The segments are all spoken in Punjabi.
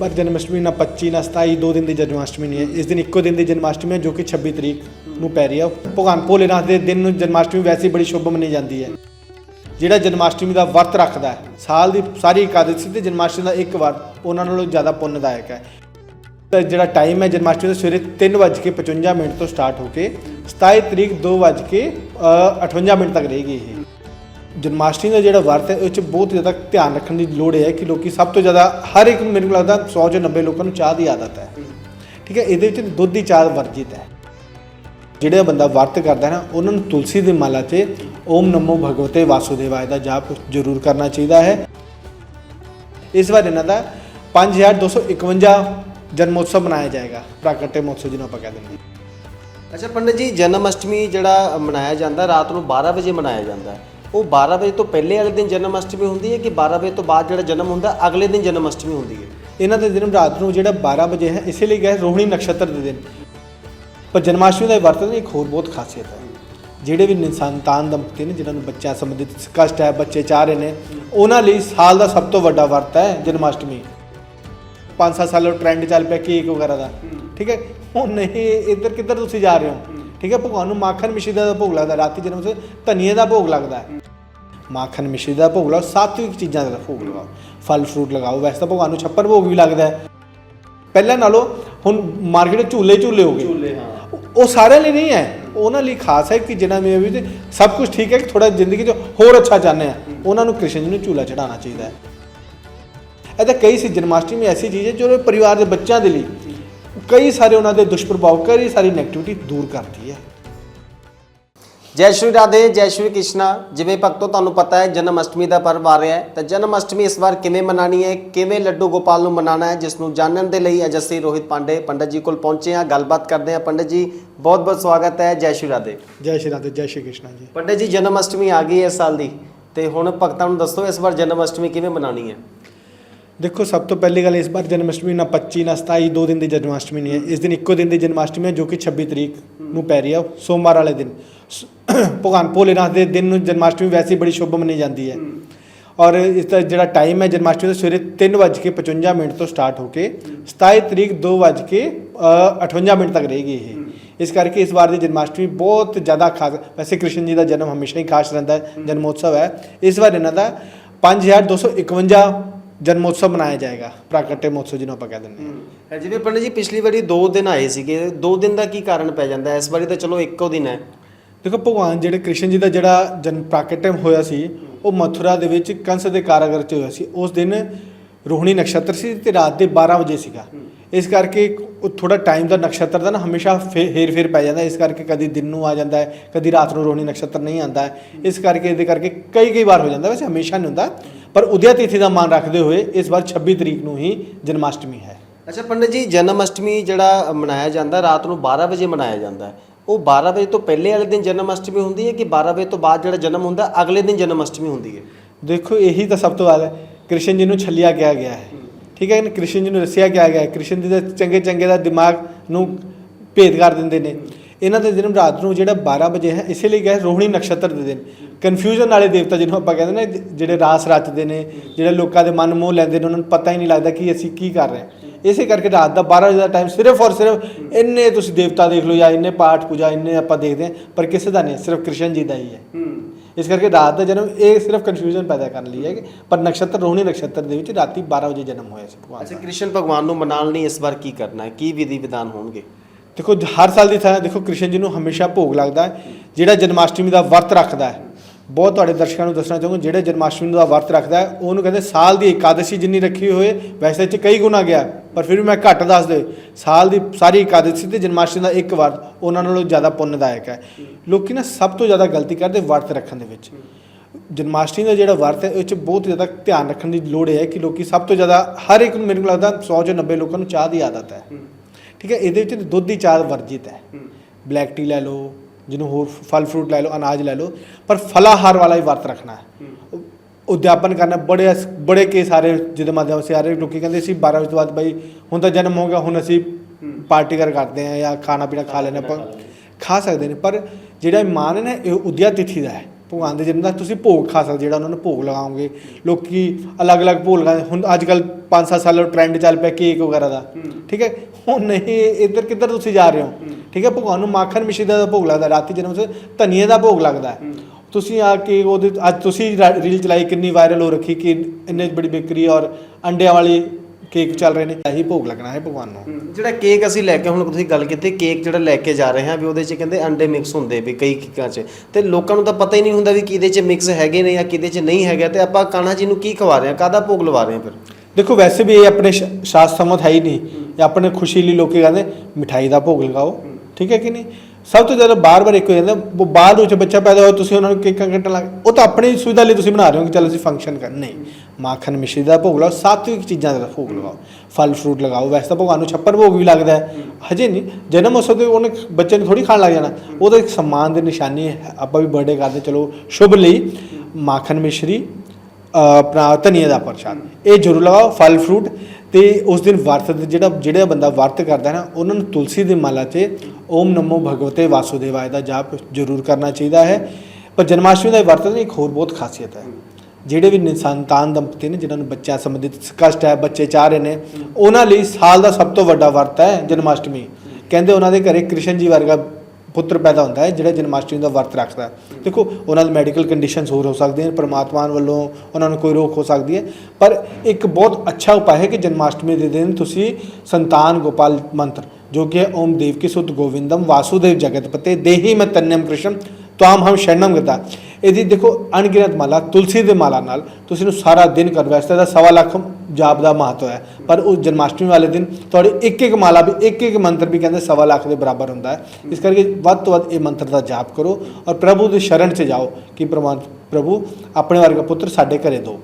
ਪਰ ਜਨਮਸ਼ਟਮੀ ਨਾ 25 ਨਾ 27 ਦੋ ਦਿਨ ਦੀ ਜਨਮਾਸ਼ਟਮੀ ਨਹੀਂ ਹੈ। ਇਸ ਦਿਨ ਇੱਕੋ ਦਿਨ ਦੀ ਜਨਮਾਸ਼ਟਮੀ ਹੈ ਜੋ ਕਿ 26 ਤਰੀਕ ਨੂੰ ਪੈ ਰਹੀ ਹੈ। ਭਗਵਾਨ ਭੋਲੇਨਾਥ ਦੇ ਦਿਨ ਨੂੰ ਜਨਮ ਵੈਸੇ ਬੜੀ ਸ਼ੁਭ ਮੰਨੀ ਜਾਂਦੀ ਹੈ। ਜਿਹੜਾ ਜਨਮਾਸ਼ਟਮੀ ਦਾ ਵਰਤ ਰੱਖਦਾ ਹੈ, ਸਾਲ ਦੀ ਸਾਰੀ ਇਕਾਦਸ਼ੀ ਤੇ ਜਨਮ ਅਸ਼ਟਮੀ ਦਾ ਇੱਕ ਵਰਤ ਉਹਨਾਂ ਨਾਲੋਂ ਜ਼ਿਆਦਾ ਪੁੰਨਦਾਇਕ ਹੈ। ਤਾਂ ਜਿਹੜਾ ਟਾਈਮ ਹੈ ਜਨਮਾਸ਼ਟਮੀ ਦਾ ਸਵੇਰੇ 3:55 ਮਿੰਟ ਤੋਂ ਸਟਾਰਟ ਹੋ ਕੇ 27 ਤਰੀਕ 2:58 ਮਿੰਟ ਤੱਕ ਰਹੇਗੀ ਇਹ। ਜਨਮਾਸ਼ਟਮੀ ਦਾ ਜਿਹੜਾ ਵਰਤ ਹੈ ਉਹ 'ਚ ਬਹੁਤ ਜ਼ਿਆਦਾ ਧਿਆਨ ਰੱਖਣ ਦੀ ਲੋੜ ਹੈ ਕਿ ਲੋਕੀ ਸਭ ਤੋਂ ਜ਼ਿਆਦਾ ਹਰ ਇੱਕ ਨੂੰ ਮੈਨੂੰ ਲੱਗਦਾ 100 'ਚੋਂ 90 ਲੋਕਾਂ ਨੂੰ ਚਾਹ ਦੀ ਆਦਤ ਹੈ। ਠੀਕ ਹੈ? ਇਹਦੇ ਵਿੱਚ ਦੁੱਧ ਦੀ ਚਾਹ ਵਰਜਿਤ ਹੈ। ਜਿਹੜਾ ਬੰਦਾ ਵਰਤ ਕਰਦਾ ਹੈ ਨਾ, ਉਹਨਾਂ ਨੂੰ ਤੁਲਸੀ ਦੇ ਮਾਲਾ 'ਚ ਓਮ ਨਮੋ ਭਗਵਤੇ ਵਾਸੁਦੇਵਾਏ ਦਾ ਜਾਪ ਜ਼ਰੂਰ ਕਰਨਾ ਚਾਹੀਦਾ ਹੈ। ਇਸ ਵਾਰ ਇਹਨਾਂ ਦਾ 5251 ਜਨਮੋਤਸਵ ਮਨਾਇਆ ਜਾਏਗਾ। ਪ੍ਰਾਕਟਿਕ ਮੋਤਸਵ ਜਿਹਨੂੰ ਆਪਾਂ ਕਹਿੰਦੇ ਹਾਂ। ਅੱਛਾ ਪੰਡਿਤ ਜੀ ਜਨਮ ਅਸ਼ਟਮੀ ਜਿਹੜਾ ਮਨਾਇਆ ਜਾਂਦਾ, ਰਾਤ ਨੂੰ 12 ਵਜੇ ਮਨਾਇਆ ਜਾਂਦਾ ਹੈ। ਉਹ 12 ਵਜੇ ਤੋਂ ਪਹਿਲੇ ਵਾਲੇ ਦਿਨ ਜਨਮ ਅਸ਼ਟਮੀ ਹੁੰਦੀ ਹੈ ਕਿ 12 ਵਜੇ ਤੋਂ ਬਾਅਦ ਜਿਹੜਾ ਜਨਮ ਹੁੰਦਾ ਅਗਲੇ ਦਿਨ ਜਨਮ ਅਸ਼ਟਮੀ ਹੁੰਦੀ ਹੈ। ਇਹਨਾਂ ਦੇ ਦਿਨ ਰਾਤ ਨੂੰ ਜਿਹੜਾ 12 ਵਜੇ ਹੈ ਇਸੇ ਲਈ ਗਏ ਰੋਹਿਣੀ ਨਕਸ਼ਤਰ ਦੇ ਦਿਨ। ਪਰ ਜਨਮਾਸ਼ਟਮੀ ਦਾ ਵਰਤ ਦੀ ਇੱਕ ਹੋਰ ਬਹੁਤ ਖਾਸੀਅਤ ਹੈ। ਜਿਹੜੇ ਵੀ ਸੰਤਾਨ ਦੰਪਤੀ ਨੇ ਜਿਨ੍ਹਾਂ ਨੂੰ ਬੱਚਾ ਸੰਬੰਧਿਤ ਕਸ਼ਟ ਹੈ ਬੱਚੇ ਚਾਹ ਰਹੇ ਨੇ ਉਹਨਾਂ ਲਈ ਸਾਲ ਦਾ ਸਭ ਤੋਂ ਵੱਡਾ ਵਰਤ ਹੈ ਜਨਮਾਸ਼ਟਮੀ। 5-7 ਸਾਲ ਟ੍ਰੈਂਡ ਚੱਲ ਪਿਆ ਕੇਕ ਵਗੈਰਾ ਦਾ। ਠੀਕ ਹੈ? ਉਹ ਨਹੀਂ ਇੱਧਰ ਕਿੱਧਰ ਤੁਸੀਂ ਜਾ ਰਹੇ ਹੋ? ਠੀਕ ਹੈ ਭਗਵਾਨ ਨੂੰ ਮਾਖਣ ਮਿਸ਼ਰੀ ਦਾ ਭੋਗ ਲੱਗਦਾ ਰਾਤੀ ਜਨਮ ਸੇ ਧਨੀਏ ਦਾ ਭੋਗ ਲੱਗਦਾ ਹੈ। ਮਾਖਣ ਮਿਸ਼ਰੀ ਦਾ ਭੋਗ ਲਾਓ ਸਾਤਵਿਕ ਚੀਜ਼ਾਂ ਦਾ ਭੋਗ ਲਗਾਓ ਫਲ ਫਰੂਟ ਲਗਾਓ ਵੈਸੇ ਤਾਂ ਭਗਵਾਨ ਨੂੰ ਛੱਪਰ ਭੋਗ ਵੀ ਲੱਗਦਾ ਹੈ। ਪਹਿਲਾਂ ਨਾਲੋਂ ਹੁਣ ਮਾਰਕੀਟ ਝੂਲੇ ਝੂਲੇ ਹੋ ਗਏ। ਝੂਲੇ ਹਾਂ। ਉਹ ਸਾਰਿਆਂ ਲਈ ਨਹੀਂ ਹੈ ਉਹਨਾਂ ਲਈ ਖਾਸ ਹੈ ਕਿ ਜਿਹਨਾਂ ਮੇ ਵੀ ਸਭ ਕੁਝ ਠੀਕ ਹੈ ਕਿ ਥੋੜਾ ਜ਼ਿੰਦਗੀ 'ਚ ਹੋਰ ਅੱਛਾ ਚਾਹੁੰਦੇ ਆ ਉਹਨਾਂ ਨੂੰ ਕ੍ਰਿਸ਼ਨ ਜੀ ਨੂੰ ਝੂਲਾ ਚੜਾਉਣਾ ਚਾਹੀਦਾ ਹੈ। ਇਹ ਤਾਂ ਕਈ ਸੀ ਜਨਮਾਸ਼ਟਮੀ ਐਸੀ ਚੀਜ਼ ਹੈ ਜੋ ਪਰਿਵਾਰ ਦੇ ਬੱਚਿਆਂ ਦੇ ਲਈ ਕਈ ਸਾਰੇ ਉਹਨਾਂ ਦੇ ਦੁਸ਼ਪ੍ਰਭਾਵ ਕਈ ਸਾਰੀ ਨੈਗੇਟਿਵਿਟੀ ਦੂਰ ਕਰਦੀ ਹੈ। ਜੈ ਸ਼੍ਰੀ ਰਾਧੇ ਜੈ ਸ਼੍ਰੀ ਕ੍ਰਿਸ਼ਨਾ। ਜਿਵੇਂ ਭਗਤੋ ਤੁਹਾਨੂੰ ਪਤਾ ਹੈ ਜਨਮ ਅਸ਼ਟਮੀ ਦਾ ਪਰਵ ਆ ਰਿਹਾ ਹੈ। ਤਾਂ ਜਨਮ ਅਸ਼ਟਮੀ ਇਸ ਵਾਰ ਕਿਵੇਂ ਮਨਾਣੀ ਹੈ? ਕਿਵੇਂ ਲੱਡੂ ਗੋਪਾਲ ਨੂੰ ਮਨਾਣਾ ਹੈ? ਜਿਸ ਨੂੰ ਜਾਣਨ ਦੇ ਲਈ ਅੱਜ ਅਸੀਂ ਰੋਹਿਤ ਪਾਂਡੇ ਪੰਡਤ ਜੀ ਕੋਲ ਪਹੁੰਚੇ ਹਾਂ। ਗੱਲਬਾਤ ਕਰਦੇ ਹਾਂ। ਪੰਡਤ ਜੀ ਬਹੁਤ ਬਹੁਤ ਸਵਾਗਤ ਹੈ। ਜੈ ਸ਼੍ਰੀ ਰਾਧੇ। ਜੈ ਸ਼੍ਰੀ ਰਾਧੇ ਜੈ ਸ਼੍ਰੀ ਕ੍ਰਿਸ਼ਨ ਜੀ। ਪੰਡਤ ਜੀ ਜਨਮ ਅਸ਼ਟਮੀ ਆ ਗਈ ਹੈ ਇਸ ਸਾਲ ਦੀ। ਤੇ ਹੁਣ ਭਗਤਾਂ ਨੂੰ ਦੱਸੋ ਇਸ ਵਾਰ ਜਨਮ ਅਸ਼ਟਮੀ ਕਿਵੇਂ ਮਨਾਣੀ ਹੈ? ਦੇਖੋ, ਸਭ ਤੋਂ ਪਹਿਲੀ ਗੱਲ ਇਸ ਵਾਰ ਜਨਮਸ਼ਟਮੀ ਨਾ 25 ਨਾ 27 ਦੋ ਦਿਨ ਦੀ ਜਨਮਸ਼ਟਮੀ ਨਹੀਂ ਹੈ। ਇਸ ਦਿਨ ਇੱਕੋ ਦਿਨ ਦੀ ਜਨਮ ਅਸ਼ਟਮੀ ਹੈ ਜੋ ਕਿ 26 ਤਰੀਕ ਨੂੰ ਪੈ ਰਹੀ ਹੈ, ਸੋਮਵਾਰ ਵਾਲੇ ਦਿਨ। ਸ- ਭਗਵਾਨ ਭੋਲੇਨਾਥ ਦੇ ਦਿਨ ਨੂੰ ਜਨਮਸ਼ਟਮੀ ਵੈਸੇ ਹੀ ਬੜੀ ਸ਼ੁਭ ਮੰਨੀ ਜਾਂਦੀ ਹੈ। ਔਰ ਇਸ ਦਾ ਜਿਹੜਾ ਟਾਈਮ ਹੈ ਜਨਮਾਸ਼ਟਮੀ ਦਾ ਸਵੇਰੇ 3:55 ਮਿੰਟ ਤੋਂ ਸਟਾਰਟ ਹੋ ਕੇ 27 ਤਰੀਕ 2:58 ਮਿੰਟ ਤੱਕ ਰਹੇਗੀ ਇਹ। ਇਸ ਕਰਕੇ ਇਸ ਵਾਰ ਦੀ ਜਨਮਾਸ਼ਟਮੀ ਬਹੁਤ ਜ਼ਿਆਦਾ ਖਾਸ, ਵੈਸੇ ਕ੍ਰਿਸ਼ਨ ਜੀ ਦਾ ਜਨਮ ਹਮੇਸ਼ਾ ਹੀ ਖਾਸ ਰਹਿੰਦਾ ਹੈ, ਜਨਮੋਤਸਵ ਹੈ। ਇਸ ਵਾਰ ਇਹਨਾਂ ਦਾ 5251 ਜਨਮੋਤਸਵ ਮਨਾਇਆ ਜਾਏਗਾ ਪ੍ਰਾਕਟਿਕ ਮਹੋਤਸਵ ਜਿਹਨੂੰ ਆਪਾਂ ਕਹਿੰਦੇ ਨੇ ਹੈ। ਜਿਵੇਂ ਪੰਡਤ ਜੀ ਪਿਛਲੀ ਵਾਰੀ 2 ਦਿਨ ਆਏ ਸੀਗੇ 2 ਦਿਨ ਦਾ ਕੀ ਕਾਰਨ ਪੈ ਜਾਂਦਾ? ਇਸ ਵਾਰੀ ਤਾਂ ਚਲੋ ਇੱਕੋ ਦਿਨ ਹੈ। ਦੇਖੋ ਭਗਵਾਨ ਜਿਹੜੇ ਕ੍ਰਿਸ਼ਨ ਜੀ ਦਾ ਜਿਹੜਾ ਜਨਮ ਪ੍ਰਾਕਟਿਮ ਹੋਇਆ ਸੀ ਉਹ ਮਥੁਰਾ ਦੇ ਵਿੱਚ ਕੰਸ ਦੇ ਕਾਰਾਗਰ 'ਚ ਹੋਇਆ ਸੀ। ਉਸ ਦਿਨ ਰੋਹਿਣੀ ਨਕਸ਼ਤਰ ਸੀ ਤੇ ਰਾਤ ਦੇ 12 ਵਜੇ ਸੀਗਾ। ਇਸ ਕਰਕੇ ਉਹ ਥੋੜਾ ਟਾਈਮ ਦਾ ਨਕਸ਼ਤਰ ਦਾ ਨਾ ਹਮੇਸ਼ਾ ਫੇਰ ਫੇਰ ਪੈ ਜਾਂਦਾ। ਇਸ ਕਰਕੇ ਕਦੀ ਦਿਨ ਨੂੰ ਆ ਜਾਂਦਾ ਹੈ ਕਦੀ ਰਾਤ ਨੂੰ ਰੋਹਿਣੀ ਨਕਸ਼ਤਰ ਨਹੀਂ ਆਉਂਦਾ ਇਸ ਕਰਕੇ ਇਹਦੇ ਕਰਕੇ ਕਈ ਕਈ ਵਾਰ ਹੋ ਜਾਂਦਾ। ਵੈਸੇ ਹਮੇਸ਼ਾ ਨਹੀਂ ਹੁੰਦਾ। ਪਰ ਉਦਿਆ ਤਿਥੀ ਦਾ ਮਾਨ ਰੱਖਦੇ ਹੋਏ ਇਸ ਵਾਰ 26 ਤਰੀਕ ਨੂੰ ਹੀ ਜਨਮਾਸ਼ਟਮੀ ਹੈ। ਅੱਛਾ ਪੰਡਤ ਜੀ ਜਨਮ ਅਸ਼ਟਮੀ ਜਿਹੜਾ ਮਨਾਇਆ ਜਾਂਦਾ ਰਾਤ ਨੂੰ 12 ਵਜੇ ਮਨਾਇਆ ਜਾਂਦਾ ਹੈ। ਉਹ 12 ਵਜੇ ਤੋਂ ਪਹਿਲੇ ਵਾਲੇ ਦਿਨ ਜਨਮ ਅਸ਼ਟਮੀ ਹੁੰਦੀ ਹੈ ਕਿ 12 ਵਜੇ ਤੋਂ ਬਾਅਦ ਜਿਹੜਾ ਜਨਮ ਹੁੰਦਾ ਅਗਲੇ ਦਿਨ ਜਨਮ ਅਸ਼ਟਮੀ ਹੁੰਦੀ ਹੈ? ਦੇਖੋ ਇਹੀ ਤਾਂ ਸਭ ਤੋਂ ਬਾਅਦ ਹੈ। ਕ੍ਰਿਸ਼ਨ ਜੀ ਨੂੰ ਛੱਲਿਆ ਕਿਹਾ ਗਿਆ ਹੈ। ਠੀਕ ਹੈ ਕ੍ਰਿਸ਼ਨ ਜੀ ਨੂੰ ਦੱਸਿਆ ਕਿਹਾ ਗਿਆ ਹੈ। ਕ੍ਰਿਸ਼ਨ ਜੀ ਦੇ ਚੰਗੇ ਚੰਗੇ ਦਾ ਦਿਮਾਗ ਨੂੰ ਭੇਦ ਕਰ ਦਿੰਦੇ ਨੇ। ਇਹਨਾਂ ਦੇ ਦਿਨ ਰਾਤ ਨੂੰ ਜਿਹੜਾ 12 ਵਜੇ ਹੈ ਇਸੇ ਲਈ ਗਏ ਰੋਹਿਣੀ ਨਕਸ਼ਤਰ ਦੇ ਦਿਨ। ਕਨਫਿਊਜ਼ਨ ਵਾਲੇ ਦੇਵਤਾ ਜਿਹਨੂੰ ਆਪਾਂ ਕਹਿੰਦੇ ਨੇ ਜਿਹੜੇ ਰਾਸ ਰਚਦੇ ਨੇ ਜਿਹੜੇ ਲੋਕਾਂ ਦੇ ਮਨ ਮੋਹ ਲੈਂਦੇ ਨੇ ਉਹਨਾਂ ਨੂੰ ਪਤਾ ਹੀ ਨਹੀਂ ਲੱਗਦਾ ਕਿ ਅਸੀਂ ਕੀ ਕਰ ਰਹੇ ਹਾਂ। ਇਸੇ ਕਰਕੇ ਰਾਤ ਦਾ 12 ਵਜੇ ਦਾ ਟਾਈਮ ਸਿਰਫ ਔਰ ਸਿਰਫ ਇੰਨੇ ਤੁਸੀਂ ਦੇਵਤਾ ਦੇਖ ਲਓ ਜਾਂ ਇੰਨੇ ਪਾਠ ਪੂਜਾ ਇੰਨੇ ਆਪਾਂ ਦੇਖਦੇ ਹਾਂ ਪਰ ਕਿਸੇ ਦਾ ਨਹੀਂ ਸਿਰਫ ਕ੍ਰਿਸ਼ਨ ਜੀ ਦਾ ਹੀ ਹੈ। ਇਸ ਕਰਕੇ ਰਾਤ ਦਾ ਜਨਮ ਇਹ ਸਿਰਫ ਕਨਫਿਊਜ਼ਨ ਪੈਦਾ ਕਰਨ ਲਈ ਹੈ ਕਿ ਪਰ ਨਕਸ਼ਤਰ ਰੋਹਿਣੀ ਨਕਸ਼ਤਰ ਦੇ ਵਿੱਚ ਰਾਤੀ 12 ਵਜੇ ਜਨਮ ਹੋਇਆ ਸੀ ਭਗਵਾਨ ਅੱਛਾ ਕ੍ਰਿਸ਼ਨ ਭਗਵਾਨ ਨੂੰ ਮਨਾਉਣ ਲਈ ਇਸ ਵਾਰ ਕੀ ਕਰਨਾ ਹੈ? ਕੀ ਵਿਧੀ ਵਿਧਾਨ ਹੋਣਗੇ? ਦੇਖੋ ਜ- ਹਰ ਸਾਲ ਦੀ ਤਰ੍ਹਾਂ ਦੇਖੋ, ਕ੍ਰਿਸ਼ਨ ਜੀ ਨੂੰ ਹਮੇਸ਼ਾ ਭੋਗ ਲੱਗਦਾ ਹੈ, ਜਿਹੜਾ ਜਨਮਾਸ਼ਟਮੀ ਦਾ ਵਰਤ ਰੱਖਦਾ ਹੈ। ਬਹੁਤ ਤੁਹਾਡੇ ਦਰਸ਼ਕਾਂ ਨੂੰ ਦੱਸਣਾ ਚਾਹੂੰਗਾ, ਜਿਹੜੇ ਜਨਮਾਸ਼ਟਮੀ ਦਾ ਵਰਤ ਰੱਖਦਾ ਹੈ, ਉਹਨੂੰ ਕਹਿੰਦੇ ਸਾਲ ਦੀ ਇਕਾਦਸ਼ੀ ਜਿੰਨੀ ਰੱਖੀ ਹੋਏ ਵੈਸੇ ਚ ਕਈ ਗੁਣਾ ਗਿਆ, ਪਰ ਫਿਰ ਵੀ ਮੈਂ ਘੱਟ ਦੱਸ ਦੇ, ਸਾਲ ਦੀ ਸਾਰੀ ਇਕਾਦਸ਼ੀ ਤੇ ਜਨਮਾਸ਼ਟਮੀ ਦਾ ਇੱਕ ਵਰਤ ਉਹਨਾਂ ਨਾਲੋਂ ਜ਼ਿਆਦਾ ਪੁੰਨਦਾਇਕ ਹੈ। ਲੋਕੀ ਨਾ ਸਭ ਤੋਂ ਜ਼ਿਆਦਾ ਗਲਤੀ ਕਰਦੇ ਵਰਤ ਰੱਖਣ ਦੇ ਵਿੱਚ। ਜਨਮਾਸ਼ਟਮੀ ਦਾ ਜਿਹੜਾ ਵਰਤ ਹੈ ਉਹ 'ਚ ਬਹੁਤ ਜ਼ਿਆਦਾ ਧਿਆਨ ਰੱਖਣ ਦੀ ਲੋੜ ਹੈ ਕਿ ਲੋਕੀ ਸਭ ਤੋਂ ਜ਼ਿਆਦਾ, ਹਰ ਇੱਕ ਨੂੰ ਮੈਨੂੰ ਲੱਗਦਾ 100 ਤੋਂ 90 ਲੋਕਾਂ ਨੂੰ ਚਾਹ ਦੀ ਆਦਤ ਹੈ। ਠੀਕ ਹੈ ਇਹਦੇ ਵਿੱਚ ਦੁੱਧ ਦੀ ਚਾਹ ਵਰਜਿਤ ਹੈ। ਬਲੈਕ ਟੀ ਲੈ ਲਓ ਜਿਹਨੂੰ ਹੋਰ ਫਲ ਫਰੂਟ ਲੈ ਲਓ ਅਨਾਜ ਲੈ ਲਓ ਪਰ ਫਲਾਹਾਰ ਵਾਲਾ ਹੀ ਵਰਤ ਰੱਖਣਾ ਹੈ। ਉ- ਉਦਿਆਪਨ ਕਰਨਾ ਬੜੇ ਬੜੇ ਕੇ ਸਾਰੇ ਜਿਹਦੇ ਮਾਧਿਅਮ ਸੇ ਆ ਰਹੇ। ਲੋਕੀ ਕਹਿੰਦੇ ਸੀ 12 ਵਜੇ ਤੋਂ ਬਾਅਦ ਬਈ ਹੁਣ ਤਾਂ ਜਨਮ ਹੋ ਗਿਆ ਹੁਣ ਅਸੀਂ ਪਾਰਟੀ ਕਰ ਕਰਦੇ ਆ ਜਾਂ ਖਾਣਾ ਪੀਣਾ ਖਾ ਲੈਣਾ ਖਾ ਸਕਦੇ ਨੇ। ਪਰ ਜਿਹੜਾ ਮਾਨ ਹੈ ਨਾ ਇਹ ਉਦਿਆ ਤਿਥੀ ਦਾ ਹੈ। ਭਗਵਾਨ ਦੇ ਜਨਮ ਦਾ ਤੁਸੀਂ ਭੋਗ ਖਾ ਸਕਦੇ ਜਿਹੜਾ ਉਹਨਾਂ ਨੂੰ ਭੋਗ ਲਗਾਓਗੇ। ਲੋਕੀ ਅਲੱਗ-ਅਲੱਗ ਭੋਗ ਲਗਾਉਂਦੇ ਹੁਣ ਅੱਜ ਕੱਲ 5-7 ਸਾਲ ਟ੍ਰੈਂਡ ਚੱਲ ਪਿਆ ਕੇਕ ਵਗੈਰਾ ਦਾ। ਠੀਕ ਹੈ? ਹੁਣ ਨਹੀਂ ਇੱਧਰ ਕਿੱਧਰ ਤੁਸੀਂ ਜਾ ਰਹੇ ਹੋ। ਠੀਕ ਹੈ? ਭਗਵਾਨ ਨੂੰ ਮਾਖਣ ਮਿਸ਼ਰੀ ਦਾ ਭੋਗ ਲੱਗਦਾ ਰਾਤੀ ਜਨਮ ਸੇ ਧਨੀਏ ਦਾ ਭੋਗ ਲੱਗਦਾ। ਹੈ। ਤੁਸੀਂ ਆ ਕੇ ਉਹਦੇ ਅੱਜ ਤੁਸੀਂ ਰੀਲ ਚਲਾਈ ਕਿੰਨੀ ਵਾਇਰਲ ਹੋ ਰੱਖੀ ਕਿ ਇੰਨੇ ਬੜੀ ਵਿਕਰੀ ਔਰ ਅੰਡਿਆਂ ਵਾਲੀ ਕੇਕ ਚੱਲ ਰਹੇ ਨੇ ਇਹੀ ਭੋਗ ਲੱਗਣਾ ਹੈ ਭਗਵਾਨ ਨੂੰ। ਜਿਹੜਾ ਕੇਕ ਅਸੀਂ ਲੈ ਕੇ ਹੁਣ ਤੁਸੀਂ ਗੱਲ ਕੀਤੀ ਕੇਕ ਜਿਹੜਾ ਲੈ ਕੇ ਜਾ ਰਹੇ ਹਾਂ ਵੀ ਉਹਦੇ 'ਚ ਕਹਿੰਦੇ ਅੰਡੇ ਮਿਕਸ ਹੁੰਦੇ ਵੀ ਕਈ ਕੇਕਾਂ 'ਚ। ਤੇ ਲੋਕਾਂ ਨੂੰ ਤਾਂ ਪਤਾ ਹੀ ਨਹੀਂ ਹੁੰਦਾ ਵੀ ਕਿਹਦੇ 'ਚ ਮਿਕਸ ਹੈਗੇ ਨੇ ਜਾਂ ਕਿਹਦੇ 'ਚ ਨਹੀਂ ਹੈਗਾ ਤੇ ਆਪਾਂ ਕਾਣਾ ਜੀ ਨੂੰ ਕੀ ਖਵਾ ਰਹੇ ਹਾਂ ਕਾਹਦਾ ਭੋਗ ਲਵਾ ਰਹੇ ਹਾਂ ਫਿਰ? ਦੇਖੋ ਵੈਸੇ ਵੀ ਇਹ ਆਪਣੇ ਸ਼- ਸ਼ਾਸਤਰ ਸੰਮਤ ਹੈ ਹੀ ਨਹੀਂ। ਇਹ ਆਪਣੇ ਖੁਸ਼ੀ ਲਈ ਲੋਕੀ ਕਹਿੰਦੇ ਮਿਠਾਈ ਦਾ ਭੋਗ ਲਗਾਓ। ਠੀਕ ਹੈ ਕਿ ਨਹੀਂ? ਸਭ ਤੋਂ ਜ਼ਿਆਦਾ ਬਾਰ-ਬਾਰ ਇੱਕ ਹੋ ਜਾਂਦਾ ਉਹ ਬਾਹਰ ਵਿੱਚ ਬੱਚਾ ਪੈਦਾ ਹੋਇਆ ਤੁਸੀਂ ਉਹਨਾਂ ਨੂੰ ਕੇਕਾਂ ਕੱਟਣ ਲੱਗ ਉਹ ਤਾਂ ਆਪਣੀ ਸੁਵਿਧਾ ਲਈ ਤੁਸੀਂ ਬਣਾ ਰਹੇ ਹੋ ਕਿ ਚਲੋ ਅਸੀਂ ਫੰਕਸ਼ਨ ਕਰ ਨਹੀਂ। ਮਾਖਣ ਮਿਸ਼ਰੀ ਦਾ ਭੋਗ ਲਾਓ ਸਾਤਵਿਕ ਚੀਜ਼ਾਂ ਦਾ ਭੋਗ ਲਗਾਓ। ਫਲ ਫਰੂਟ ਲਗਾਓ ਵੈਸੇ ਤਾਂ ਭਗਵਾਨ ਨੂੰ ਛੱਪਰ ਭੋਗ ਵੀ ਲੱਗਦਾ ਹੈ। ਹਜੇ ਨਹੀਂ ਜਨਮ ਉਤਸਵ ਤੇ ਉਹਨੇ ਬੱਚੇ ਨੂੰ ਥੋੜੀ ਖਾਣ ਲੱਗ ਜਾਣਾ। ਉਹ ਤਾਂ ਇੱਕ ਸਨਮਾਨ ਦੀ ਨਿਸ਼ਾਨੀ ਹੈ ਆਪਾਂ ਵੀ ਬਰਥਡੇ ਕਰਦੇ ਚਲੋ ਸ਼ੁਭ ਲਈ ਮਾਖਣ ਮਿਸ਼ਰੀ ਅ, ਆਪਣਾ ਧਨੀਏ ਦਾ ਪ੍ਰਸ਼ਾਦ। ਇਹ ਜ਼ਰੂਰ ਲਗਾਓ ਫਲ ਫਰੂਟ ਤੇ ਉਸ ਦਿਨ ਵਰਤ ਜਿਹੜਾ ਜਿਹੜਾ ਬੰਦਾ ਵਰਤ ਕਰਦਾ ਹੈ ਨਾ ਉਹਨਾਂ ਨੂੰ ਤੁਲਸੀ ਦੀ ਮਾਲਾ 'ਚ ਓਮ ਨਮੋ ਭਗਵਤੇ ਵਾਸੁਦੇਵਾਏ ਦਾ ਜਾਪ ਜ਼ਰੂਰ ਕਰਨਾ ਚਾਹੀਦਾ ਹੈ ਪਰ ਜਨਮਾਸ਼ਟਮੀ ਦਾ ਵਰਤ ਦੀ ਇੱਕ ਹੋਰ ਬਹੁਤ ਖਾਸੀਅਤ ਹੈ ਜਿਹੜੇ ਵੀ ਸੰਤਾਨ ਦੰਪਤੀ ਨੇ ਜਿਨ੍ਹਾਂ ਨੂੰ ਬੱਚਾ ਸੰਬੰਧਿਤ ਕਸ਼ਟ ਹੈ ਬੱਚੇ ਚਾਹ ਰਹੇ ਨੇ ਉਹਨਾਂ ਲਈ ਸਾਲ ਦਾ ਸਭ ਤੋਂ ਵੱਡਾ ਵਰਤ ਹੈ ਜਨਮਾਸ਼ਟਮੀ ਕਹਿੰਦੇ ਉਹਨਾਂ ਦੇ ਘਰੇ ਕ੍ਰਿਸ਼ਨ ਜੀ ਵਰਗਾ ਪੁੱਤਰ ਪੈਦਾ ਹੁੰਦਾ ਹੈ ਜਿਹੜਾ ਜਨਮਾਸ਼ਟਮੀ ਦਾ ਵਰਤ ਰੱਖਦਾ ਦੇਖੋ ਉਹਨਾਂ ਦੀ ਮੈਡੀਕਲ ਕੰਡੀਸ਼ਨਸ ਹੋਰ ਹੋ ਸਕਦੀਆਂ ਨੇ ਪਰਮਾਤਮਾ ਵੱਲੋਂ ਉਹਨਾਂ ਨੂੰ ਕੋਈ ਰੋਕ ਹੋ ਸਕਦੀ ਹੈ ਪਰ ਇੱਕ ਬਹੁਤ ਅੱਛਾ ਉਪਾਅ ਹੈ ਕਿ ਜਨਮਾਸ਼ਟਮੀ ਦੇ ਦਿਨ ਤੁਸੀਂ ਸੰਤਾਨ ਗੋਪਾਲ ਮੰਤਰ ਜੋ ਕਿ ਹੈ ਓਮ ਦੇਵਕੀ ਸੁਤ ਗੋਵਿੰਦਮ ਵਾਸੁਦੇਵ ਜਗਤਪਤੇ ਦੇਹੀ ਮੈਂ ਤਨਯਮ ਕ੍ਰਿਸ਼ਨ, ਤਵਾਮ ਹਮ ਸ਼ਰਣਮ ਗਤਾ। ਇਹਦੀ ਦੇਖੋ ਅਣਗਿਣਤ ਮਾਲਾ, ਤੁਲਸੀ ਦੇ ਮਾਲਾ ਨਾਲ ਤੁਸੀਂ ਨੂੰ ਸਾਰਾ ਦਿਨ ਕਰ ਵੈਸੇ ਤਾਂ ਸਵਾ ਲੱਖ ਜਾਪ ਦਾ ਮਹੱਤਵ ਹੈ। ਪਰ ਉਸ ਜਨਮਾਸ਼ਟਮੀ ਵਾਲੇ ਦਿਨ ਤੁਹਾਡੀ ਇੱਕ ਇੱਕ ਮਾਲਾ ਵੀ ਇੱਕ ਇੱਕ ਮੰਤਰ ਵੀ ਕਹਿੰਦੇ ਸਵਾ ਲੱਖ ਦੇ ਬਰਾਬਰ ਹੁੰਦਾ ਹੈ। ਇਸ ਕਰਕੇ ਵੱਧ ਤੋਂ ਵੱਧ ਇਹ ਮੰਤਰ ਦਾ ਜਾਪ ਕਰੋ ਔਰ ਪ੍ਰਭੂ ਦੀ ਸ਼ਰਨ 'ਚ ਜਾਓ ਕਿ ਪ੍ਰਮਾਨ ਪ੍ਰਭੂ ਆਪਣੇ ਵਰਗਾ ਪੁੱਤਰ ਸਾਡੇ ਘਰੇ ਦਿਓ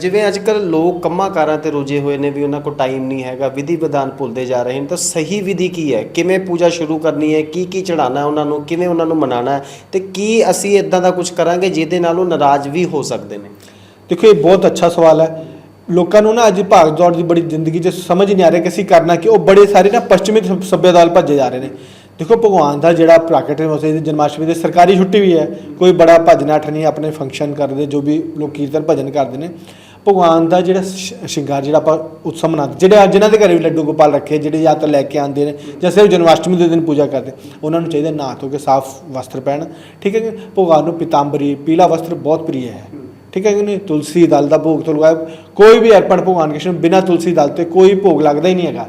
ਜਿਵੇਂ ਅੱਜ ਕੱਲ ਲੋਕ ਕੰਮਾਂ ਕਾਰਾਂ ਤੇ ਰੁੱਝੇ ਹੋਏ ਨੇ ਵੀ ਉਹਨਾਂ ਕੋਲ ਟਾਈਮ ਨਹੀਂ ਹੈਗਾ ਵਿਧੀ ਵਿਧਾਨ ਭੁੱਲਦੇ ਜਾ ਰਹੇ ਨੇ ਤਾਂ ਸਹੀ ਵਿਧੀ ਕੀ ਹੈ? ਕਿਵੇਂ ਪੂਜਾ ਸ਼ੁਰੂ ਕਰਨੀ ਹੈ? ਕੀ ਕੀ ਚੜਾਉਣਾ ਹੈ ਉਹਨਾਂ ਨੂੰ? ਕਿਵੇਂ ਉਹਨਾਂ ਨੂੰ ਮਨਾਉਣਾ ਹੈ? ਤੇ ਕੀ ਅਸੀਂ ਇਦਾਂ ਦਾ ਕੁਝ ਕਰਾਂਗੇ ਜਿਹਦੇ ਨਾਲ ਉਹ ਨਾਰਾਜ਼ ਵੀ ਹੋ ਸਕਦੇ ਨੇ? ਦੇਖੋ ਇਹ ਬਹੁਤ ਅੱਛਾ ਸਵਾਲ ਹੈ। ਲੋਕਾਂ ਨੂੰ ਨਾ ਅੱਜ ਭਾਗ ਦੌੜ ਦੀ ਬੜੀ ਜ਼ਿੰਦਗੀ 'ਚ ਸਮਝ ਨਹੀਂ ਆ ਰਿਹਾ ਕਿ ਅਸੀਂ ਕਰਨਾ ਕਿ, ਉਹ ਬੜੇ ਸਾਰੇ ਨਾ ਪੱਛਮੀ ਸਭ- ਸੱਭਿਅਤਾ ਵੱਲ ਭੱਜੇ ਜਾ ਰਹੇ ਨੇ। ਦੇਖੋ ਭਗਵਾਨ ਦਾ ਜਿਹੜਾ ਪ੍ਰਾਕਟ ਹੈ, ਉਸੇ ਦੀ ਜਨਮਾਸ਼ਟਮੀ ਦੀ ਸਰਕਾਰੀ ਛੁੱਟੀ ਵੀ ਹੈ। ਕੋਈ ਬੜਾ ਭਜਨ ਅੱਠ ਨਹੀਂ ਆਪਣੇ ਫੰਕਸ਼ਨ ਕਰਦੇ, ਜੋ ਵੀ ਲੋਕ ਕੀਰਤਨ ਭਜਨ ਕਰਦੇ ਨੇ। ਭਗਵਾਨ ਦਾ ਜਿਹੜਾ ਸ਼ਿੰਗਾਰ ਜਿਹੜਾ ਆਪਾਂ ਉਤਸਵ ਮਨਾਉਂਦੇ, ਜਿਹੜੇ ਅੱਜ ਜਿਨ੍ਹਾਂ ਦੇ ਘਰੇ ਵੀ ਲੱਡੂ ਗੋਪਾਲ ਰੱਖੇ, ਜਿਹੜੇ ਜਾਂ ਤਾਂ ਲੈ ਕੇ ਆਉਂਦੇ ਨੇ, ਜਾਂ ਸਿਰਫ ਜਨਮਾਸ਼ਟਮੀ ਦੇ ਦਿਨ ਪੂਜਾ ਕਰਦੇ, ਉਹਨਾਂ ਨੂੰ ਚਾਹੀਦਾ ਨਹਾ ਧੋ ਕੇ ਸਾਫ਼ ਵਸਤਰ ਪਹਿਨ। ਠੀਕ ਹੈ ਭਗਵਾਨ ਨੂੰ ਪੀਤਾੰਬਰੀ, ਪੀਲਾ ਵਸਤਰ ਬਹੁਤ ਪ੍ਰਿਯ ਹੈ। ਠੀਕ ਹੈ ਕਿ ਨਹੀਂ? ਤੁਲਸੀ ਦਲ ਦਾ ਭੋਗ ਤੋਂ ਲਗਾਇਆ ਕੋਈ ਵੀ ਅਰਪਣ ਭਗਵਾਨ ਕ੍ਰਿਸ਼ਨ ਬਿਨਾਂ ਤੁਲਸੀ ਦਲ ਤੇ ਕੋਈ ਭੋਗ ਲੱਗਦਾ ਹੀ ਨਹੀਂ ਹੈਗਾ।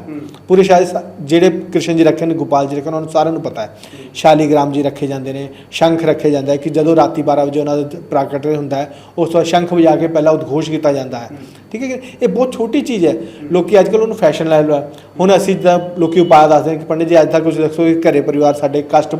ਪੂਰੇ ਸ਼ਾਇਦ ਜਿਹੜੇ ਕ੍ਰਿਸ਼ਨ ਜੀ ਰੱਖੇ ਨੇ ਗੋਪਾਲ ਜੀ ਰੱਖੇ ਨੇ, ਉਹਨਾਂ ਨੂੰ ਸਾਰਿਆਂ ਨੂੰ ਪਤਾ ਹੈ। ਸ਼ਾਲੀਗ੍ਰਾਮ ਜੀ ਰੱਖੇ ਜਾਂਦੇ ਨੇ ਸ਼ੰਖ ਰੱਖੇ ਜਾਂਦਾ ਹੈ ਕਿ ਜਦੋਂ ਰਾਤੀ 12 ਵਜੇ ਉਹਨਾਂ ਦਾ ਪ੍ਰਾਕਟ ਹੁੰਦਾ ਹੈ ਉਸ ਤੋਂ ਬਾਅਦ ਸ਼ੰਖ ਵਜਾ ਕੇ ਪਹਿਲਾਂ ਉਦਘੋਸ਼ ਕੀਤਾ ਜਾਂਦਾ ਹੈ। ਠੀਕ ਹੈ ਇਹ ਬਹੁਤ ਛੋਟੀ ਚੀਜ਼ ਹੈ। ਲੋਕੀ ਅੱਜ ਕੱਲ੍ਹ ਉਹਨੂੰ ਫੈਸ਼ਨ ਲੈ ਲਿਆ ਹੁਣ ਅਸੀਂ ਤਾਂ ਲੋਕੀ ਉਪਾਅ ਦੱਸਦੇ ਕਿ ਪੰਡਿਤ ਜੀ ਅੱਜ ਤੱਕ ਕੁਝ ਦੱਸੋ ਕਿ ਘਰੇ ਪਰਿਵਾਰ ਸਾਡੇ ਕਸ਼ਟ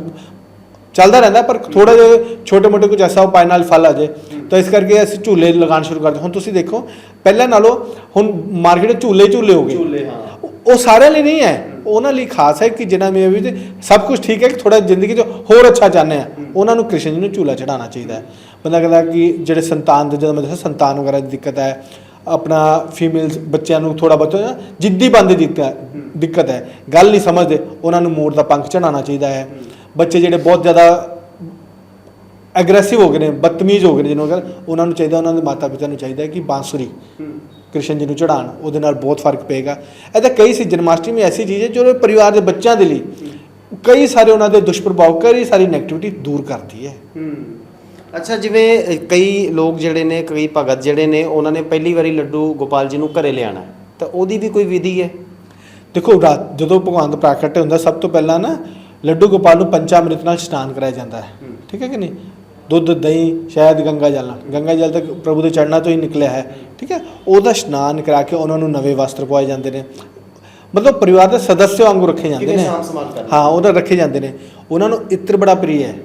ਚੱਲਦਾ ਰਹਿੰਦਾ ਪਰ ਥੋੜਾ ਜਿਹਾ ਛੋਟੇ ਮੋਟੇ ਕੁਝ ਐਸਾ ਉਪਾਅ ਨਾਲ ਫਲ ਆ ਜੇ। ਤਾਂ ਇਸ ਕਰਕੇ ਅਸੀਂ ਝੂਲੇ ਲਗਾਉਣ ਸ਼ੁਰੂ ਕਰਦੇ। ਹੁਣ ਤੁਸੀਂ ਦੇਖੋ ਪਹਿਲਾਂ ਨਾਲੋਂ ਹੁਣ ਮਾਰਕੀਟ ਝੂਲੇ ਝੂਲੇ ਹੋ ਗਏ। ਝੂਲੇ, ਹਾਂ। ਉਹ- ਸਾਰਿਆਂ ਲਈ ਨਹੀਂ ਹੈ। ਉਹਨਾਂ ਲਈ ਖਾਸ ਹੈ ਕਿ ਜਿਨ੍ਹਾਂ ਮੇ ਵੀ ਸਭ ਕੁਝ ਠੀਕ ਹੈ ਕਿ ਥੋੜਾ ਜ਼ਿੰਦਗੀ 'ਚ ਹੋਰ ਅੱਛਾ ਚਾਹੁੰਦੇ ਆ। ਉਹਨਾਂ ਨੂੰ ਕ੍ਰਿਸ਼ਨ ਜੀ ਨੂੰ ਝੂਲਾ ਚੜਾਉਣਾ ਚਾਹੀਦਾ ਹੈ। ਬੰਦਾ ਕਹਿੰਦਾ ਕਿ ਜਿਹੜੇ ਸੰਤਾਨ ਦੇ ਜਦੋਂ ਮੈਂ ਦੱਸਿਆ ਸੰਤਾਨ ਵਗੈਰਾ ਦੀ ਦਿੱਕਤ ਹੈ। ਆਪਣਾ ਫੀਮੇਲਸ ਬੱਚਿਆਂ ਨੂੰ ਥੋੜਾ ਬਹੁਤ ਜਿੱਦੀ ਬੰਦੇ ਦਿੱਕਤ ਹੈ। ਦਿੱਕਤ ਹੈ। ਗੱਲ ਨਹੀਂ ਸਮਝਦੇ। ਉਹਨਾਂ ਨੂੰ ਮੋਰ ਦਾ ਪੰਖ ਚੜਾਉਣਾ ਚਾਹੀਦਾ ਹੈ। ਬੱਚੇ ਜਿਹੜੇ ਬਹੁਤ ਜ਼ਿਆਦਾ ਐਗਰੈਸਿਵ ਹੋ ਗਏ ਨੇ ਬਦਤਮੀਜ਼ ਹੋ ਗਏ ਨੇ ਜਿਹਨੂੰ ਕਹਿੰਦੇ ਉਹਨਾਂ ਨੂੰ ਚਾਹੀਦਾ ਉਹਨਾਂ ਦੇ ਮਾਤਾ ਪਿਤਾ ਨੂੰ ਚਾਹੀਦਾ ਕਿ ਬਾਂਸੁਰੀ ਕ੍ਰਿਸ਼ਨ ਜੀ ਨੂੰ ਚੜਾਉਣ ਉਹਦੇ ਨਾਲ ਬਹੁਤ ਫ਼ਰਕ ਪਏਗਾ। ਇਹਦਾ ਕਈ ਸੀ ਜਨਮਾਸ਼ਟਮੀ ਐਸੀ ਚੀਜ਼ ਹੈ ਜੋ ਪਰਿਵਾਰ ਦੇ ਬੱਚਿਆਂ ਦੇ ਲਈ ਕਈ ਸਾਰੇ ਉਹਨਾਂ ਦੇ ਦੁਸ਼ਪ੍ਰਭਾਵ ਕਈ ਸਾਰੀ ਨੈਗੇਟਿਵਿਟੀ ਦੂਰ ਕਰਦੀ ਹੈ। ਅੱਛਾ ਜਿਵੇਂ ਕਈ ਲੋਕ ਜਿਹੜੇ ਨੇ ਕਈ ਭਗਤ ਜਿਹੜੇ ਨੇ ਉਹਨਾਂ ਨੇ ਪਹਿਲੀ ਵਾਰੀ ਲੱਡੂ ਗੋਪਾਲ ਜੀ ਨੂੰ ਘਰੇ ਲਿਆਣਾ ਤਾਂ ਉਹਦੀ ਵੀ ਕੋਈ ਵਿਧੀ ਹੈ? ਦੇਖੋ ਰਾਤ ਜਦੋਂ ਭਗਵਾਨ ਦਾ ਪ੍ਰਾਕਟ ਹੁੰਦਾ ਸਭ ਤੋਂ ਪਹਿਲਾਂ ਨਾ ਲੱਡੂ ਗੋਪਾਲ ਨੂੰ ਪੰਚਾਮ੍ਰਿਤ ਨਾਲ ਇਸ਼ਨਾਨ ਕਰਾਇਆ ਜਾਂਦਾ ਹੈ। ਠੀਕ ਹੈ ਕਿ ਨਹੀਂ? ਦੁੱਧ ਦਹੀਂ ਸ਼ਹਿਦ ਗੰਗਾ ਜਲ ਨਾਲ। ਗੰਗਾ ਜਲ ਤਾਂ ਪ੍ਰਭੂ ਦੇ ਚੜਨਾ ਤੋਂ ਹੀ ਨਿਕਲਿਆ ਹੈ। ਠੀਕ ਹੈ? ਉਹਦਾ ਇਸ਼ਨਾਨ ਕਰਾ ਕੇ ਉਹਨਾਂ ਨੂੰ ਨਵੇਂ ਵਸਤਰ ਪਵਾਏ ਜਾਂਦੇ ਨੇ। ਮਤਲਬ ਪਰਿਵਾਰ ਦੇ ਸਦੱਸਿਆ ਵਾਂਗੂ ਰੱਖੇ ਜਾਂਦੇ ਨੇ। ਹਾਂ ਉਹਦਾ ਰੱਖੇ ਜਾਂਦੇ ਨੇ। ਉਹਨਾਂ ਨੂੰ ਇਤਰ ਬੜਾ ਪ੍ਰਿਯ ਹੈ।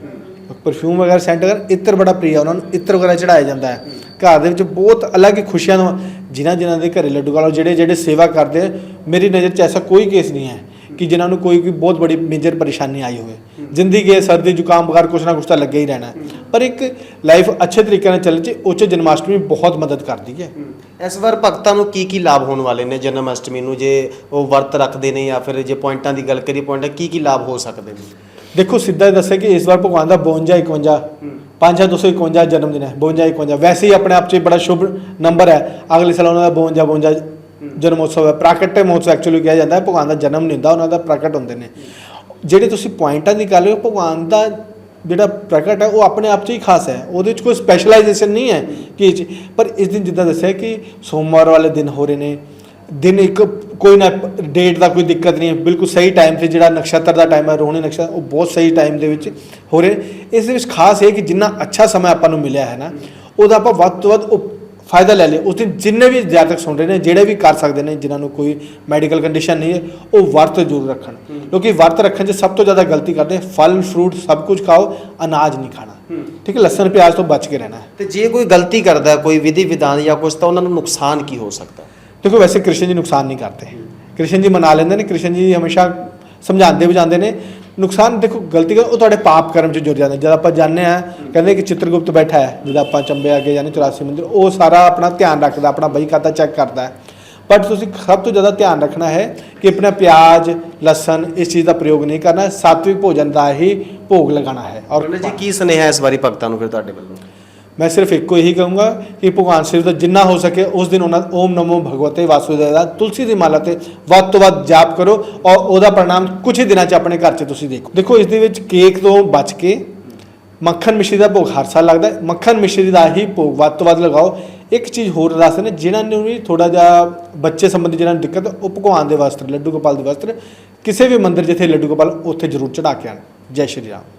ਪਰਫਿਊਮ ਵਗੈਰਾ ਸੈਂਟ ਵਗੈਰਾ ਇਤਰ ਬੜਾ ਪ੍ਰਿਯ ਹੈ। ਉਹਨਾਂ ਨੂੰ ਇਤਰ ਵਗੈਰਾ ਚੜਾਇਆ ਜਾਂਦਾ ਹੈ। ਘਰ ਦੇ ਵਿੱਚ ਬਹੁਤ ਅਲੱਗ ਹੀ ਖੁਸ਼ੀਆਂ ਦਾ ਜਿਨ੍ਹਾਂ ਜਿਨ੍ਹਾਂ ਦੇ ਘਰੇ ਲੱਡੂ ਵਾਲਾ ਜਿਹੜੇ ਜਿਹੜੇ ਸੇਵਾ ਕਰਦੇ ਮੇਰੀ ਨਜ਼ਰ 'ਚ ਐਸਾ ਕੋਈ ਕੇਸ ਨਹੀਂ ਹੈ। ਕਿ ਜਿਨ੍ਹਾਂ ਨੂੰ ਕੋਈ ਕੋਈ ਬਹੁਤ ਬੜੀ ਮੇਜਰ ਪਰੇਸ਼ਾਨੀ ਆਈ ਹੋਵੇ। ਜ਼ਿੰਦਗੀ ਹੈ ਸਰਦੀ ਜ਼ੁਕਾਮ ਬੁਖਾਰ ਕੁਛ ਨਾ ਕੁਛ ਤਾਂ ਲੱਗਿਆ ਹੀ ਰਹਿਣਾ। ਪਰ ਇੱਕ ਲਾਈਫ ਅੱਛੇ ਤਰੀਕੇ ਨਾਲ ਚੱਲਣ 'ਚ ਉਹ 'ਚ ਜਨਮਾਸ਼ਟਮੀ ਬਹੁਤ ਮਦਦ ਕਰਦੀ ਹੈ। ਇਸ ਵਾਰ ਭਗਤਾਂ ਨੂੰ ਕੀ ਕੀ ਲਾਭ ਹੋਣ ਵਾਲੇ ਨੇ ਜਨਮ ਅਸ਼ਟਮੀ ਨੂੰ? ਜੇ ਉਹ ਵਰਤ ਰੱਖਦੇ ਨੇ ਜਾਂ ਫਿਰ ਜੇ ਪੁਆਇੰਟਾਂ ਦੀ ਗੱਲ ਕਰੀਏ ਪੁਆਇੰਟਾਂ ਕੀ ਕੀ ਲਾਭ ਹੋ ਸਕਦੇ ਨੇ? ਦੇਖੋ ਸਿੱਧਾ ਦੱਸਿਆ ਕਿ ਇਸ ਵਾਰ ਭਗਵਾਨ ਦਾ 52 51 5251 ਜਨਮ ਦਿਨ ਹੈ। 52 51 ਵੈਸੇ ਹੀ ਆਪਣੇ ਆਪ 'ਚ ਬੜਾ ਸ਼ੁਭ ਨੰਬਰ ਹੈ। ਅਗਲੇ ਸਾਲ ਉਹਨਾਂ ਦਾ 52 52 ਜਨਮੋਤਸਵ ਹੈ। ਪ੍ਰਾਕਟਿਕ ਮਹੋਤਸਵ ਐਕਚੁਅਲੀ ਕਿਹਾ ਜਾਂਦਾ ਹੈ। ਭਗਵਾਨ ਦਾ ਜਨਮ ਨਹੀਂ ਹੁੰਦਾ, ਉਹਨਾਂ ਦਾ ਪ੍ਰਗਟ ਹੁੰਦੇ ਨੇ। ਜਿਹੜੇ ਤੁਸੀਂ ਪੁਆਇੰਟਾਂ ਦੀ ਗੱਲ ਰਹੇ ਹੋ ਭਗਵਾਨ ਦਾ ਜਿਹੜਾ ਪ੍ਰਗਟ ਹੈ, ਉਹ ਆਪਣੇ ਆਪ 'ਚ ਹੀ ਖਾਸ ਹੈ। ਉਹਦੇ 'ਚ ਕੋਈ ਸਪੈਸ਼ਲਾਈਜੇਸ਼ਨ ਨਹੀਂ ਹੈ ਕਿ ਪਰ ਇਸ ਦਿਨ ਜਿੱਦਾਂ ਦੱਸਿਆ ਕਿ ਸੋਮਵਾਰ ਵਾਲੇ ਦਿਨ ਹੋ ਰਹੇ ਨੇ। ਦਿਨ ਇੱਕ ਕੋਈ ਨਾ ਡੇਟ ਦਾ ਕੋਈ ਦਿੱਕਤ ਨਹੀਂ ਹੈ। ਬਿਲਕੁਲ ਸਹੀ ਟਾਈਮ ਤੇ ਜਿਹੜਾ ਨਕਸ਼ਤਰ ਦਾ ਟਾਈਮ ਹੈ, ਰੋਹਿਣੀ ਨਕਸ਼ਤਰ ਉਹ ਬਹੁਤ ਸਹੀ ਟਾਈਮ ਦੇ ਵਿੱਚ ਹੋ ਰਹੇ। ਇਸ ਦੇ ਵਿੱਚ ਖਾਸ ਇਹ ਕਿ ਜਿੰਨਾ ਅੱਛਾ ਸਮਾਂ ਆਪਾਂ ਨੂੰ ਮਿਲਿਆ ਹੈ ਨਾ, ਉਹਦਾ ਆਪਾਂ ਵੱਧ ਤੋਂ ਵੱਧ ਉਹ ਫਾਇਦਾ ਲੈ ਲਏ। ਉਸ ਦਿਨ ਜਿੰਨੇ ਵੀ ਜਾਤਕ ਸੁਣ ਰਹੇ ਨੇ ਜਿਹੜੇ ਵੀ ਕਰ ਸਕਦੇ ਨੇ ਜਿਨ੍ਹਾਂ ਨੂੰ ਕੋਈ ਮੈਡੀਕਲ ਕੰਡੀਸ਼ਨ ਨਹੀਂ ਹੈ ਉਹ ਵਰਤ ਜ਼ਰੂਰ ਰੱਖਣ। ਕਿਉਂਕਿ ਵਰਤ ਰੱਖਣ 'ਚ ਸਭ ਤੋਂ ਜ਼ਿਆਦਾ ਗਲਤੀ ਕਰਦੇ ਫਲ ਫਰੂਟ ਸਭ ਕੁਝ ਖਾਓ ਅਨਾਜ ਨਹੀਂ ਖਾਣਾ। ਠੀਕ ਹੈ ਲਸਣ ਪਿਆਜ਼ ਤੋਂ ਬਚ ਕੇ ਰਹਿਣਾ ਹੈ। ਤੇ ਜੇ ਕੋਈ ਗਲਤੀ ਕਰਦਾ ਕੋਈ ਵਿਧੀ ਵਿਧਾਨ ਜਾਂ ਕੁਝ ਤਾਂ ਉਹਨਾਂ ਨੂੰ ਨੁਕਸਾਨ ਕੀ ਹੋ ਸਕਦਾ? ਦੇਖੋ ਵੈਸੇ ਕ੍ਰਿਸ਼ਨ ਜੀ ਨੁਕਸਾਨ ਨਹੀਂ ਕਰਦੇ। ਕ੍ਰਿਸ਼ਨ ਜੀ ਮਨਾ ਲੈਂਦੇ ਨੇ ਕ੍ਰਿਸ਼ਨ ਜੀ ਹਮੇਸ਼ਾ ਸਮਝਾਉਂਦੇ ਬੁਝਾਉਂਦੇ ਨੇ ਨੁਕਸਾਨ ਦੇਖੋ, ਗਲਤੀ ਕਰ ਉਹ ਤੁਹਾਡੇ ਪਾਪ ਕਰਮ ਚ ਜੁੜ ਜਾਂਦੇ ਜਦ ਆਪਾਂ ਜਾਣਦੇ ਆ ਕਹਿੰਦੇ ਕਿ ਚਿੱਤਰਗੁਪਤ ਬੈਠਾ ਹੈ, ਜਦ ਆਪਾਂ ਚੰਬੇ ਅੱਗੇ ਜਾਂਦੇ 84 ਮੰਦਿਰ, ਉਹ ਸਾਰਾ ਆਪਣਾ ਧਿਆਨ ਰੱਖਦਾ, ਆਪਣਾ ਬਈ ਖਾਤਾ ਚੈੱਕ ਕਰਦਾ ਹੈ। ਬਟ ਤੁਸੀਂ ਸਭ ਤੋਂ ਜ਼ਿਆਦਾ ਧਿਆਨ ਰੱਖਣਾ ਹੈ ਕਿ ਆਪਣਾ ਪਿਆਜ਼, ਲਸਣ ਇਸ ਚੀਜ਼ ਦਾ ਪ੍ਰਯੋਗ ਨਹੀਂ ਕਰਨਾ, ਸਾਤਵਿਕ ਭੋਜਨ ਦਾ ਹੀ ਭੋਗ ਲਗਾਉਣਾ ਹੈ। ਔਰ ਜੀ, ਕੀ ਸੁਨੇਹਾ ਇਸ ਵਾਰੀ ਭਗਤਾਂ ਨੂੰ ਫਿਰ ਤੁਹਾਡੇ ਵੱਲੋਂ? ਮੈਂ ਸਿਰਫ ਇੱਕੋ ਹੀ ਕਹੂੰਗਾ ਕਿ ਭਗਵਾਨ ਸ਼ਿਵ ਦਾ ਜਿੰਨਾ ਹੋ ਸਕੇ ਉਸ ਦਿਨ ਉਹਨਾਂ ਓਮ ਨਮੋ ਭਗਵਤੇ ਵਾਸੁਦੇਵ ਦਾ ਤੁਲਸੀ ਦੀ ਮਾਲਾ ਤੇ ਵੱਧ ਤੋਂ ਵੱਧ ਜਾਪ ਕਰੋ ਔਰ ਉਹਦਾ ਪ੍ਰਣਾਮ ਕੁਝ ਹੀ ਦਿਨਾਂ 'ਚ ਆਪਣੇ ਘਰ 'ਚ ਤੁਸੀਂ ਦੇਖੋ। ਦੇਖੋ, ਇਸ ਦੇ ਵਿੱਚ ਕੇਕ ਤੋਂ ਬਚ ਕੇ ਮੱਖਣ ਮਿਸ਼ਰੀ ਦਾ ਭੋਗ ਹਰ ਸਾਲ ਲੱਗਦਾ ਮੱਖਣ ਮਿਸ਼ਰੀ ਦਾ ਹੀ ਭੋਗ ਵੱਧ ਤੋਂ ਵੱਧ ਲਗਾਓ। ਇੱਕ ਚੀਜ਼ ਹੋਰ ਦੱਸ ਨੇ ਜਿਨ੍ਹਾਂ ਨੂੰ ਵੀ ਥੋੜਾ ਜਿਹਾ ਬੱਚੇ ਸੰਬੰਧੀ ਜਿਹਨਾਂ ਨੂੰ ਦਿੱਕਤ ਉਹ ਭਗਵਾਨ ਦੇ ਵਸਤਰ ਲੱਡੂ ਗੋਪਾਲ ਦੇ ਵਸਤਰ ਕਿਸੇ ਵੀ ਮੰਦਿਰ ਜਿੱਥੇ ਲੱਡੂ ਗੋਪਾਲ ਉੱਥੇ ਜ਼ਰੂਰ ਚੜਾ ਕੇ ਆਣ ਜੈ ਸ਼੍ਰੀ ਰਾਮ।